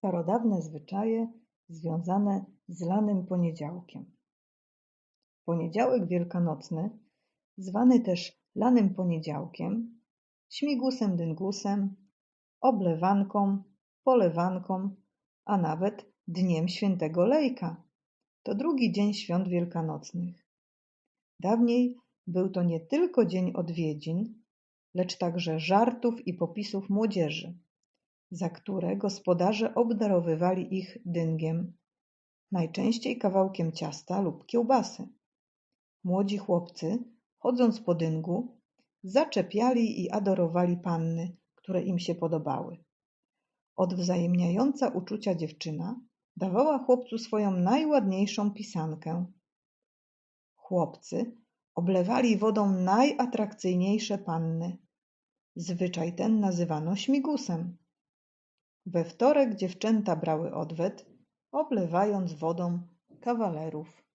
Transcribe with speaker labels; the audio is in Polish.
Speaker 1: Starodawne zwyczaje związane z lanym poniedziałkiem. Poniedziałek wielkanocny, zwany też lanym poniedziałkiem, śmigusem dyngusem, oblewanką, polewanką, a nawet dniem świętego Lejka. To drugi dzień świąt wielkanocnych. Dawniej był to nie tylko dzień odwiedzin, lecz także żartów i popisów młodzieży za które gospodarze obdarowywali ich dyngiem, najczęściej kawałkiem ciasta lub kiełbasy. Młodzi chłopcy, chodząc po dyngu, zaczepiali i adorowali panny, które im się podobały. Odwzajemniająca uczucia dziewczyna dawała chłopcu swoją najładniejszą pisankę. Chłopcy oblewali wodą najatrakcyjniejsze panny. Zwyczaj ten nazywano śmigusem. We wtorek dziewczęta brały odwet, oblewając wodą kawalerów.